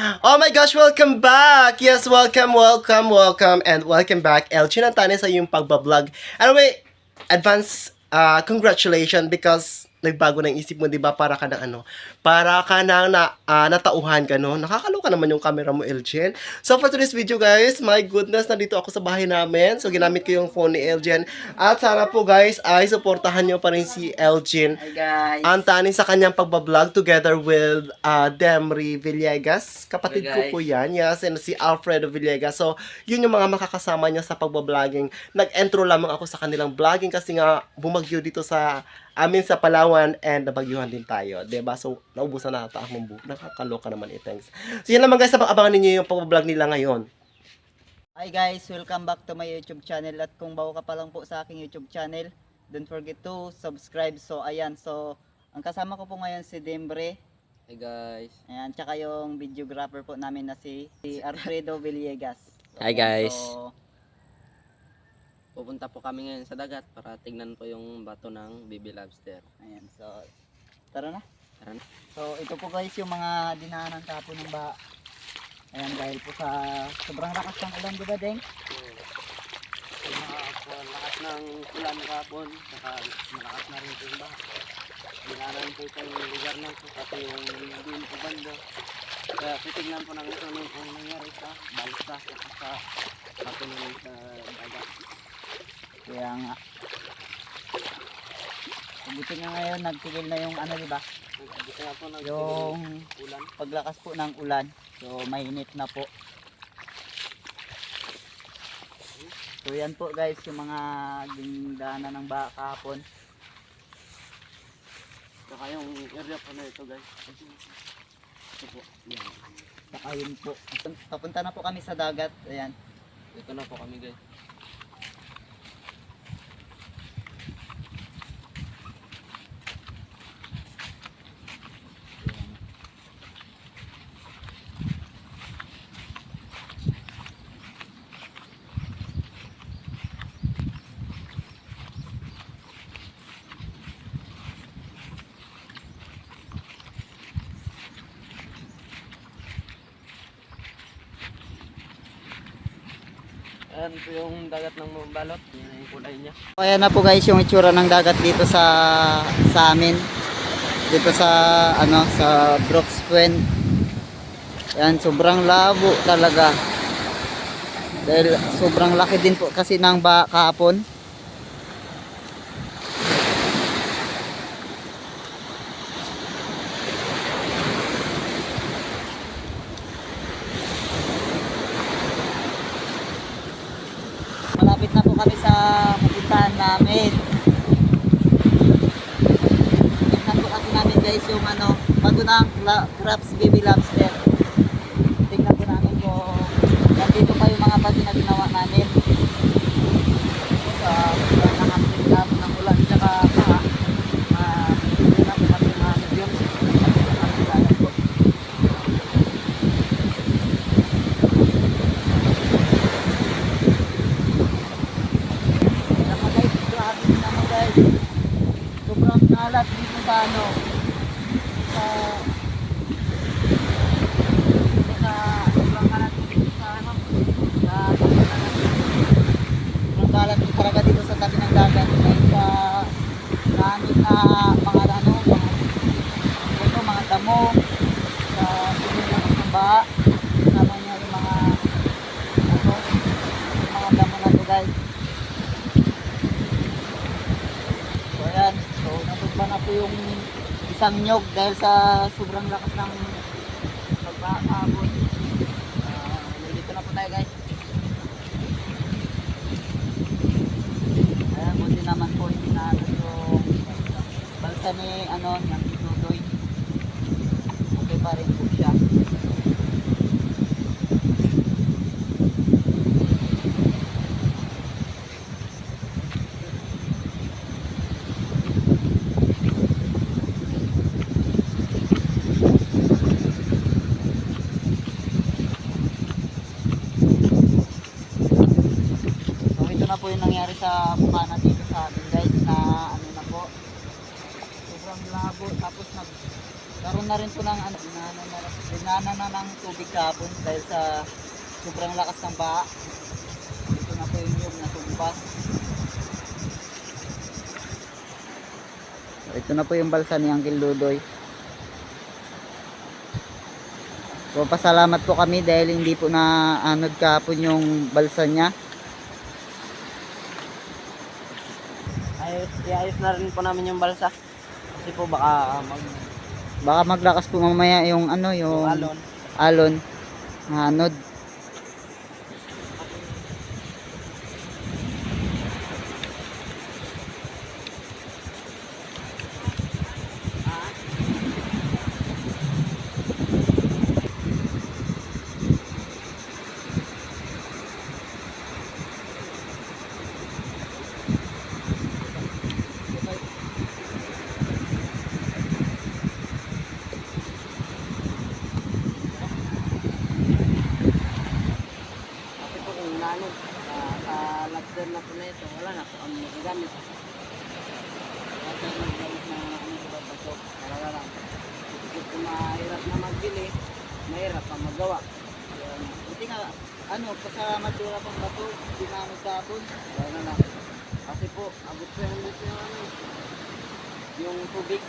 Oh my gosh, welcome back! Yes, welcome, welcome, welcome, and welcome back. El, chinantane sa iyong pagbablog. Anyway, advance uh, congratulations because nagbago ng isip mo, di ba? Para ka na ano, para ka na, na ah, natauhan ka, no? Nakakaloka naman yung camera mo, Eljen. So, for today's video, guys, my goodness, nandito ako sa bahay namin. So, ginamit ko yung phone ni Eljen. At sana po, guys, ay supportahan nyo pa rin si Eljen Hi guys. ang tanin sa kanyang pagbablog together with uh, Demry Villegas. Kapatid ko po yan. Yes, and si Alfredo Villegas. So, yun yung mga makakasama niya sa pagbablogging. Nag-intro lamang ako sa kanilang vlogging kasi nga bumagyo dito sa amin sa Palawan and nabagyuhan din tayo. 'di ba So, naubusan na ata akong buhok. Nakakaloka naman eh. Thanks. So, yan naman guys. Abangan ninyo yung pagbablog nila ngayon. Hi guys, welcome back to my YouTube channel at kung bago ka pa lang po sa aking YouTube channel, don't forget to subscribe. So ayan, so ang kasama ko po ngayon si Dembre. Hey guys. Ayan, tsaka yung videographer po namin na si, si Alfredo Villegas. Hi, guys. So, Pupunta po kami ngayon sa dagat para tignan po yung bato ng baby lobster. ayan, so tara na. Tara na. So ito po guys yung mga dinaanan tapon ng ba. Ayan dahil po sa sobrang lakas ng ulan, di ba, Deng? lakas ng ulan kahapon, saka malakas na rin po yung baha. Dinanan po itong lugar na ito, pati yung din po banda. Kaya titignan po namin kung ano ang nangyari sa balsa at sa bato namin sa. Kaya nga. Buti nga ngayon nagtigil na yung ano, di ba? Dito Yung ulan. paglakas po ng ulan. So mainit na po. So yan po guys yung mga dingdaanan ng baka kahapon. Saka yung area po na ito guys. Ito po. Yan. Saka yun po. Papunta na po kami sa dagat. Ayan. Ito na po kami guys. Ayan yung dagat ng balot. Yan yung kulay niya. Ayan na po guys yung itsura ng dagat dito sa sa amin. Dito sa ano sa Brooks Point. Ayan, sobrang labo talaga. Dahil sobrang laki din po kasi ng ba kahapon. Malapit na po kami sa pupuntahan namin. Tignan po kasi namin guys yung ano, bago ng la- crabs baby lobster. Tingnan po namin kung nandito pa yung mga bago na ginawa namin. Sa uh, nakapilap ng ulan tsaka pa. Uh, tingnan po natin mga medium. Po. Sobrang kalat dito sa ano. Sa dito sa sobrang kalat dito sa ano. Sa sobrang kalat din talaga dito sa tabi ng dagat. Dahil sa na mga ano, mga ano, mga damo sa pinili ng baha. Kasama niya yung mga ano, yung mga damo na to guys. So ayan, so natumba na yung isang nyog dahil sa sobrang lakas ng pagkakabot. Uh, dito na po tayo guys. Ayan, buti naman po hindi na ano yung balsa ni ano, ng Dudoy. Okay pa rin po siya. Po yung nangyari sa mukha na dito sa atin guys na ano na po. Sobrang labo tapos nag karoon na rin po ng ano, dinana na, dinana na ng tubig kahapon dahil sa sobrang lakas ng baha. Ito na po yung yung natumba. Ito na po yung balsa ni Uncle Ludoy. So, pasalamat po kami dahil hindi po na anod kahapon yung balsa niya. Ayos, iayos na rin po namin yung balsa. Kasi po baka ah, mag Baka maglakas po mamaya yung ano, yung yung alon. alon. Anod. Nanod, uh, sa lagdan na po na ito, wala na po ang magagamit. Kaya tayo naggamit na ano sa bato, wala lang. Kung mahirap na magbili, mahirap pa magawa. Buti nga, ano, pasalamat yung pang bato, hindi na magkapon. wala na lang. Kasi po, abot po yung dito yung ano, yung tubig.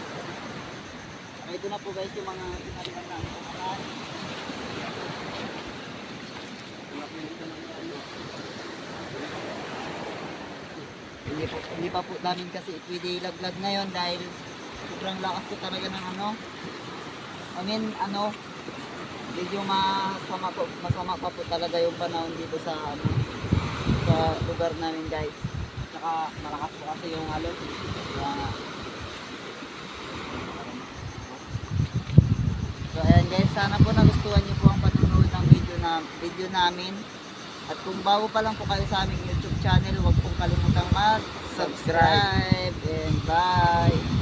Ito na po guys yung mga pinalitan namin sa. Wala po dito ng ano. Hindi, pa po namin kasi pwede ilaglag ngayon dahil sobrang lakas po talaga ng ano. I mean, ano, medyo masama po, masama pa po talaga yung panahon dito sa ano, sa lugar namin guys. Saka malakas po kasi yung alon. Kaya, So ayan guys, sana po nagustuhan niyo po ang panonood ng video na video namin. At kung bago pa lang po kayo sa aming YouTube channel, huwag pong kalimutang subscribe and bye.